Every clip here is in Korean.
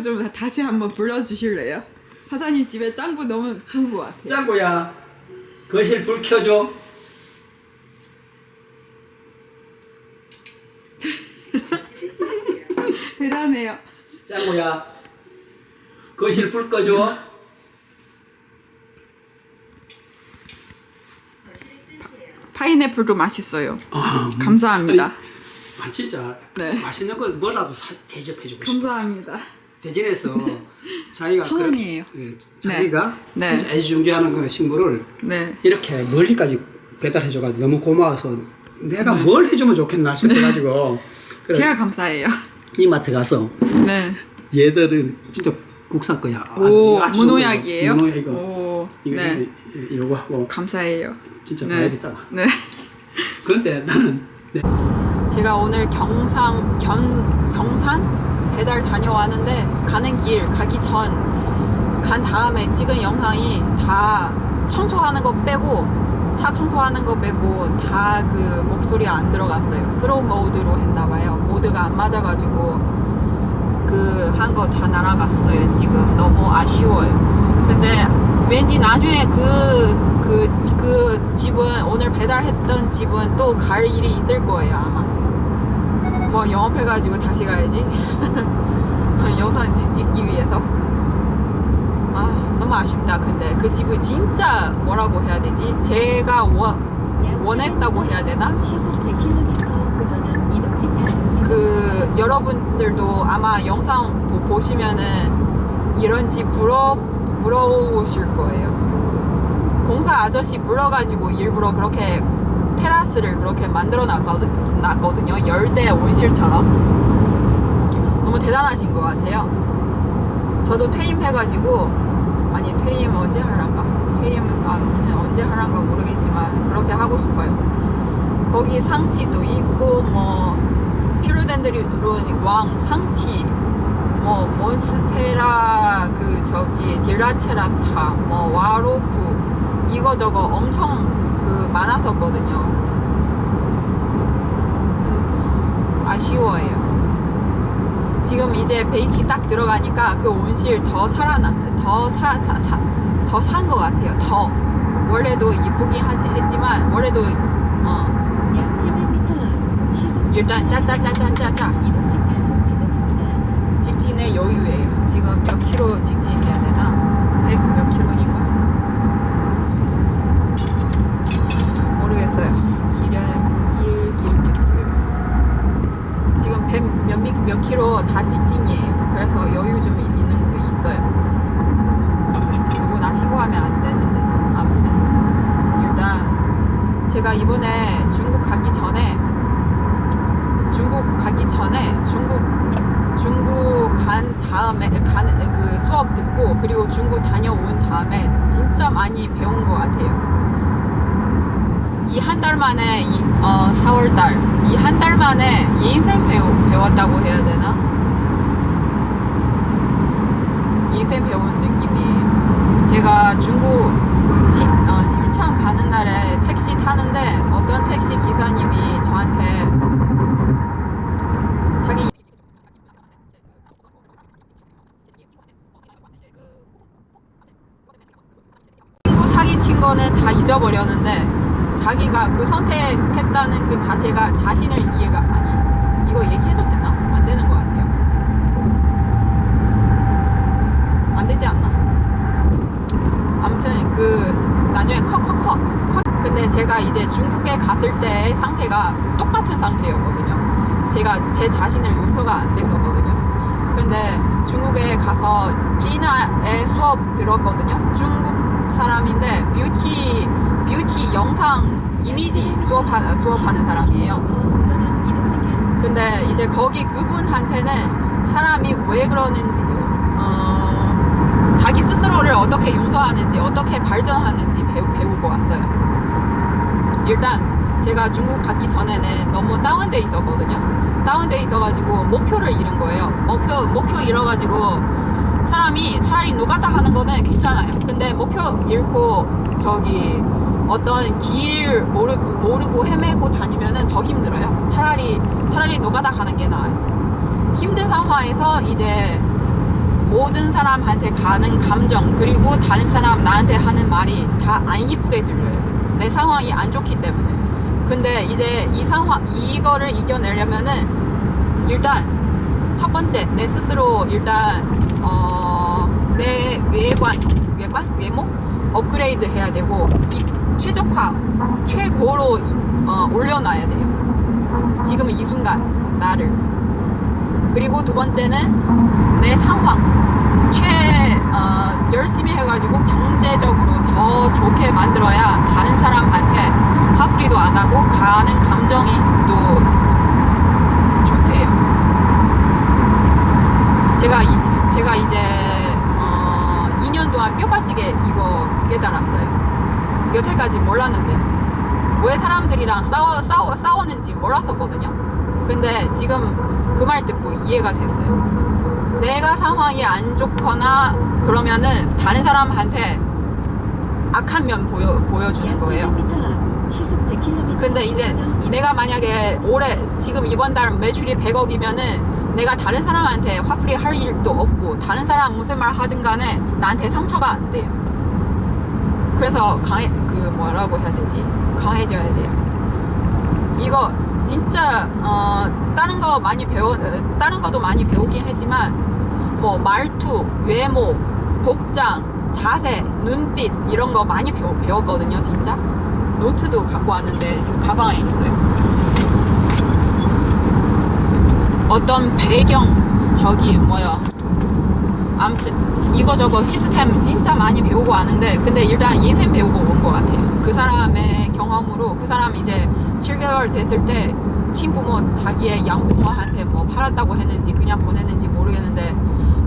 짱구 좀 다시 한번 불러주실래요? 사장님 집에 짱구 너무 좋은 것 같아요. 짱구야 거실 불 켜줘 대단해요. 짱구야 거실 불 꺼줘 파인애플도 맛있어요. 아, 감사합니다. 아 진짜 네. 맛있는 거 뭐라도 사, 대접해주고 싶어 감사합니다. 대전에서 자기가 천 원이에요. 그렇게, 예, 자기가 네. 진짜 애지중지하는 그 식물을 네. 이렇게 멀리까지 배달해줘가지고 너무 고마워서 내가 네. 뭘 해주면 좋겠나 싶어가지고 그래 제가 감사해요. 이마트 가서 네. 얘들은 진짜 국산 거야. 아주- 오, 아주 무농약이에요? 거. 무농약 이거. 오, 이거 네. 이거, 하고 감사해요. 진짜 네. 봐야겠다. 네. 그런데 나는 네. 제가 오늘 경상 경 경산 배달 다녀왔는데 가는 길 가기 전 간 다음에 찍은 영상이 다 청소하는 거 빼고 차 청소하는 거 빼고 다 그 목소리 안 들어갔어요. 스로우 모드로 했나 봐요. 모드가 안 맞아가지고 그 한 거 다 날아갔어요. 지금 너무 아쉬워요. 근데 왠지 나중에 그 그, 그 집은 오늘 배달했던 집은 또 갈 일이 있을 거예요 아마. 뭐 영업해가지고 다시 가야지. 영상 지- 찍기 위해서. 아 너무 아쉽다. 근데 그 집은 진짜 뭐라고 해야 되지? 제가 원 원했다고 해야 되나? 시속 100km 고정은 이동식 단속 지점 그 여러분들도 아마 영상 보- 보시면은 이런 집 부러 부러우실 거예요. 공사 아저씨 불러가지고 일부러 그렇게 테라스를 그렇게 만들어 놨거든, 놨거든요. 열대 온실처럼. 너무 대단하신 것 같아요. 저도 퇴임해가지고 아니 퇴임 언제 하란가? 퇴임 아무튼 언제 하란가 모르겠지만 그렇게 하고 싶어요. 거기 상티도 있고 뭐 피로덴드론 왕 상티 뭐 몬스테라 그 저기 딜라체라타 뭐 와로쿠 이거 저거 엄청 그 많았었거든요. 음, 아쉬워요. 지금 이제 베이치 딱 들어가니까 그 온실 더 살아나 더 사사더 산 것 같아요. 더 원래도 이쁘긴 하- 했지만 원래도 어 약 700m 시속 일단 짜짜짜짜짜짜 이동식 단속 지점입니다. 직진의 여유예요. 지금 몇 킬로 직진해야 되나? 100 몇 킬로인가? 모르겠어요. 길은 길, 길, 길, 길. 지금 100 몇, 미- 몇 킬로 다 직진이에요. 그래서 여유 좀 이- 있는 거 있어요. 누구나 신고하면 안 되는데. 아무튼 일단 제가 이번에 중국 가기 전에 중국 가기 전에 중국 중국 간 다음에 간 그 수업 듣고 그리고 중국 다녀온 다음에 진짜 많이 배운 것 같아요. 이 한 달 만에 이, 어 4월 달 이 한 달 만에 인생 배우, 배웠다고 해야 되나? 인생 배운 느낌이에요. 제가 중국 시, 어, 심천 가는 날에 택시 타는데 어떤 택시 기사님이 저한테 자기 친구 사기친 거는 다 잊어버렸는데 자기가 그 선택했다는 그 자체가 자신을 이해가 아니 이거 얘기해도 되나? 안 되는 것 같아요. 안 되지 않나? 아무튼 그 나중에 컷컷컷 컷 근데 제가 이제 중국에 갔을 때 상태가 똑같은 상태였거든요. 제가 제 자신을 용서가 안 돼서거든요. 근데 중국에 가서 지나의 수업 들었거든요. 중국 사람인데 뷰티 뷰티 영상 이미지 수업하는 수업하는 사람이에요. 근데 이제 거기 그분한테는 사람이 왜 그러는지, 어, 자기 스스로를 어떻게 용서하는지, 어떻게 발전하는지 배우, 배우고 왔어요. 일단 제가 중국 가기 전에는 너무 다운돼 있었거든요. 다운돼 있어가지고 목표를 잃은 거예요. 목표 목표 잃어가지고 사람이 차라리 노가다 하는 거는 괜찮아요. 근데 목표 잃고 저기 어떤 길 모르, 모르고 헤매고 다니면은 더 힘들어요. 차라리 차라리 노가다 가는 게 나아요. 힘든 상황에서 이제 모든 사람한테 가는 감정 그리고 다른 사람 나한테 하는 말이 다 안 이쁘게 들려요. 내 상황이 안 좋기 때문에. 근데 이제 이 상황 이거를 이겨내려면은 일단 첫 번째 내 스스로 일단 어 내 외관 외관 외모 업그레이드 해야 되고 이 최적화 최고로 어, 올려놔야 돼요. 지금 이 순간 나를 그리고 두 번째는 내 상황 최 어, 열심히 해가지고 경제적으로 더 좋게 만들어야 다른 사람한테 화풀이도 안 하고 가는 감정이 또 좋대요. 제가 이, 제가 이제 어, 2년 동안 뼈 빠지게 이거 깨달았어요. 여태까지 몰랐는데 왜 사람들이랑 싸워 싸워 싸웠는지 몰랐었거든요. 근데 지금 그 말 듣고 이해가 됐어요. 내가 상황이 안 좋거나 그러면은 다른 사람한테 악한 면 보여 보여주는 약 거예요. 700m 앞 시속 100km 근데 이제 내가 만약에 올해 지금 이번 달 매출이 100억이면은 내가 다른 사람한테 화풀이 할 일도 없고 다른 사람 무슨 말 하든 간에 나한테 상처가 안 돼요. 그래서 강해 그 뭐라고 해야 되지? 강해져야 돼요. 이거 진짜 어 다른 거 많이 배워 어, 다른 것도 많이 배우긴 했지만 뭐 말투, 외모, 복장, 자세, 눈빛 이런 거 많이 배워, 배웠거든요, 진짜. 노트도 갖고 왔는데 가방에 있어요. 어떤 배경 저기 뭐야 아무튼 이거저거 시스템 진짜 많이 배우고 왔는데 근데 일단 인생 배우고 온 것 같아요. 그 사람의 경험으로 그 사람 이제 7개월 됐을 때 친부모 자기의 양부모한테 뭐 팔았다고 했는지 그냥 보냈는지 모르겠는데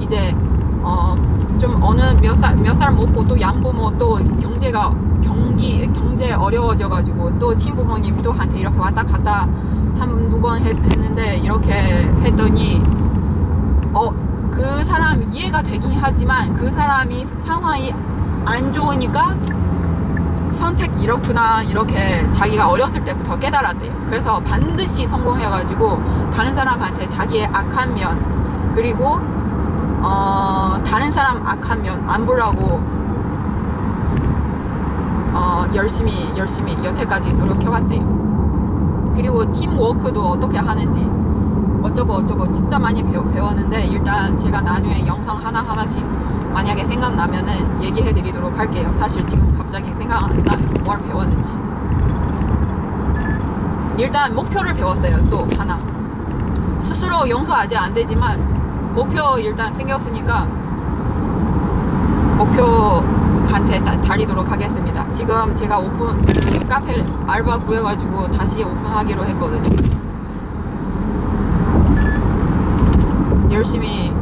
이제 어 좀 어느 몇살 몇살 먹고 또 양부모 또 경제가 경기 경제 어려워져 가지고 또 친부모님 또 한테 이렇게 왔다 갔다 한 두 번 했는데 이렇게 했더니 어 그 사람 이해가 되긴 하지만 그 사람이 상황이 안 좋으니까 선택 이렇구나 이렇게 자기가 어렸을 때부터 깨달았대요. 그래서 반드시 성공해가지고 다른 사람한테 자기의 악한 면 그리고 어 다른 사람 악한 면 안 보려고 어 열심히 열심히 여태까지 노력해왔대요. 그리고 팀워크도 어떻게 하는지 어쩌고 어쩌고 진짜 많이 배워, 배웠는데 일단 제가 나중에 영상 하나하나씩 만약에 생각나면은 얘기해 드리도록 할게요. 사실 지금 갑자기 생각 안 나요. 뭘 배웠는지. 일단 목표를 배웠어요. 또 하나. 스스로 용서 아직 안 되지만 목표 일단 생겼으니까 목표한테 다, 달리도록 하겠습니다. 지금 제가 오픈 그 카페 알바 구해가지고 다시 오픈하기로 했거든요. 열심히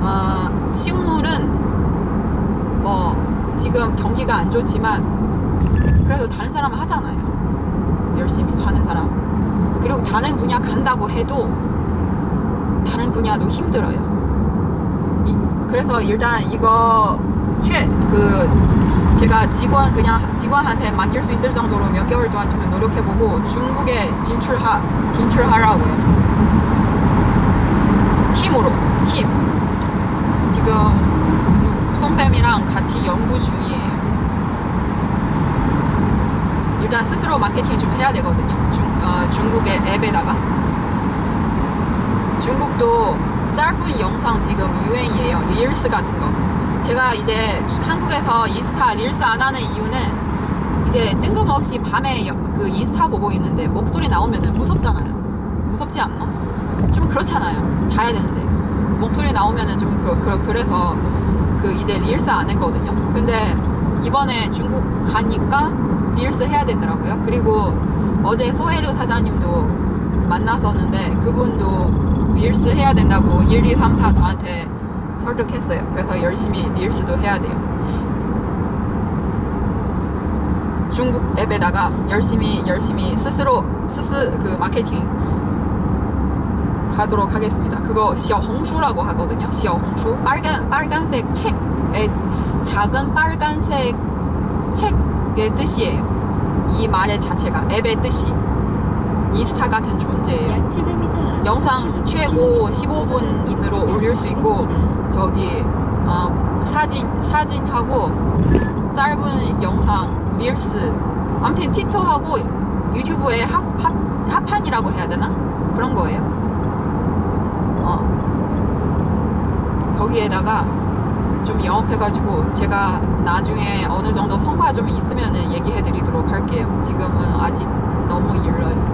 어, 식물은 뭐 지금 경기가 안 좋지만 그래도 다른 사람은 하잖아요. 열심히 하는 사람. 그리고 다른 분야 간다고 해도 다른 분야도 힘들어요. 이- 그래서 일단 이거 최 그 제가 직원 그냥 직원한테 맡길 수 있을 정도로 몇 개월 동안 좀 노력해보고 중국에 진출하 진출하라고요. 팀으로 팀 지금 송쌤이랑 같이 연구 중이에요. 일단 스스로 마케팅 좀 해야 되거든요. 중, 어, 중국의 앱에다가 중국도 짧은 영상 지금 유행이에요. 릴스 같은 거. 제가 이제 한국에서 인스타 릴스 안 하는 이유는 이제 뜬금없이 밤에 여- 그 인스타 보고 있는데 목소리 나오면 무섭잖아요. 무섭지 않나? 좀 그렇잖아요. 자야 되는데 목소리 나오면은 좀 그, 그, 그래서 그 이제 릴스 안 했거든요. 근데 이번에 중국 가니까 릴스 해야 되더라고요. 그리고 어제 소헤르 사장님도 만났었는데 그분도 릴스 해야 된다고 1, 2, 3, 4 저한테 설득했어요. 그래서 열심히 릴스도 해야 돼요. 중국 앱에다가 열심히 열심히 스스로 스스 그 마케팅 하도록 하겠습니다. 그거 셔홍슈라고 하거든요. 셔홍슈 빨간 빨간색 책의 작은 빨간색 책의 뜻이에요. 이 말의 자체가 앱의 뜻이 인스타 같은 존재예요. 약 700m 영상 최고 15분으로 올릴 수 있고 저기 어, 사진 사진하고 짧은 영상 릴스 아무튼 틱톡하고 유튜브에 합, 합, 합판이라고 해야 되나 그런 거예요. 어 거기에다가 좀 영업해가지고 제가 나중에 어느 정도 성과 좀 있으면 얘기해드리도록 할게요. 지금은 아직 너무 일러요.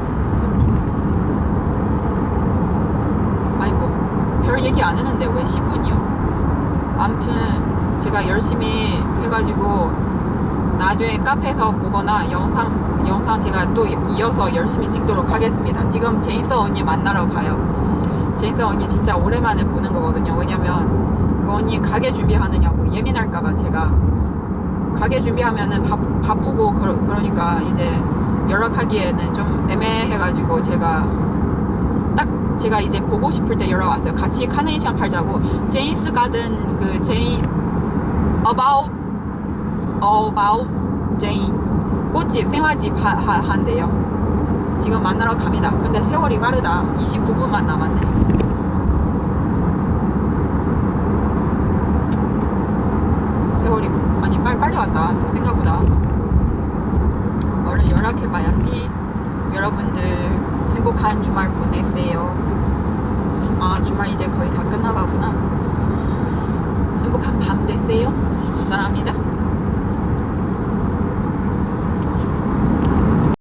아이고 별 얘기 안 했는데 왜 10분이요? 아무튼 제가 열심히 해가지고 나중에 카페에서 보거나 영상 영상 제가 또 이어서 열심히 찍도록 하겠습니다. 지금 제인서 언니 만나러 가요. 제인서 언니 진짜 오랜만에 보는 거거든요. 왜냐면 그 언니 가게 준비하느냐고 예민할까봐 제가 가게 준비하면은 바쁘, 바쁘고 그러, 그러니까 이제 연락하기에는 좀 애매해가지고 제가 딱 제가 이제 보고 싶을 때 연락 왔어요. 같이 카네이션 팔자고 제인스 가든 그 제인 about about 제인 꽃집 생화집 하, 하, 한대요. 지금 만나러 갑니다. 근데 세월이 빠르다. 29분만 남았네. 세월이 아니 빨리 빨리 왔다. 생각보다. 얼른 연락해봐야지. 여러분들 행복한 주말 보내세요. 아 주말 이제 거의 다 끝나가구나. 행복한 밤 되세요. 사랑합니다.